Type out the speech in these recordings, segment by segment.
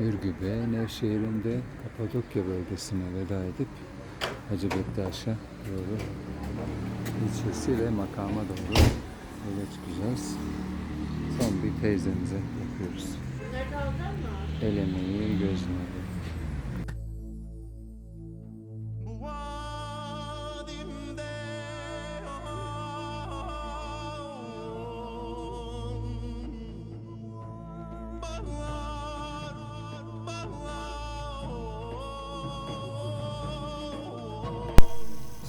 Ürgüp'e, Nevşehir'in de Kapadokya bölgesine veda edip Hacı Bektaş'a doğru ilçesi ve makama doğru yola çıkacağız. Son bir teyzemize yapıyoruz. El emeği, göz nuru.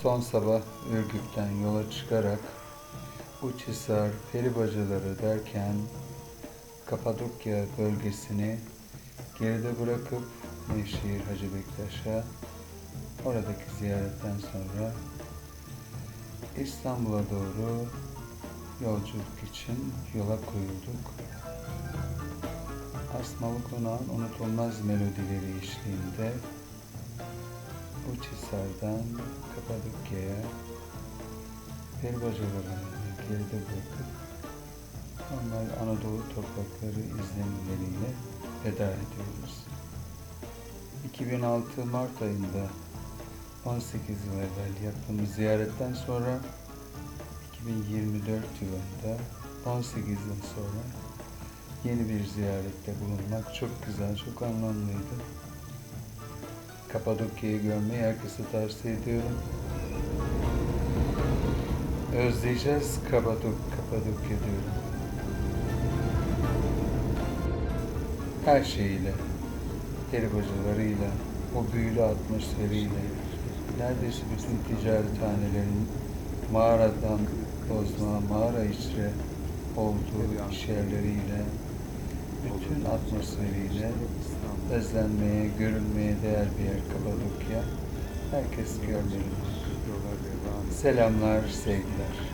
Son sabah Ürgüp'ten yola çıkarak Uçhisar, Peribacaları derken Kapadokya bölgesini geride bırakıp Nevşehir Hacı Bektaş'a oradaki ziyaretten sonra İstanbul'a doğru yolculuk için yola koyulduk. Asmalı Konağın unutulmaz melodileri eşliğinde Uçhisar'dan Kapadokya'ya peribacalarını geride bırakıp normal Anadolu toprakları izlenimleriyle veda ediyoruz. 2006 Mart ayında 18 yıl evvel yaptığımız ziyaretten sonra 2024 yılında 18 yıl sonra yeni bir ziyarette bulunmak çok güzel, çok anlamlıydı. Kapadokya'yı görmeyi herkese tavsiye ediyorum. Özleyeceğiz Kapadok Kapadokya diyorum. Her şeyiyle, peribacalarıyla, o büyülü atmosferiyle, neredeyse bütün ticarethanelerin mağaradan bozma, mağara içre olduğu iş yerleriyle, bütün atmosferiyle özlenmeye, görülmeye değer bir yer Kapadokya. Herkes görmelidir. Selamlar, sevgiler.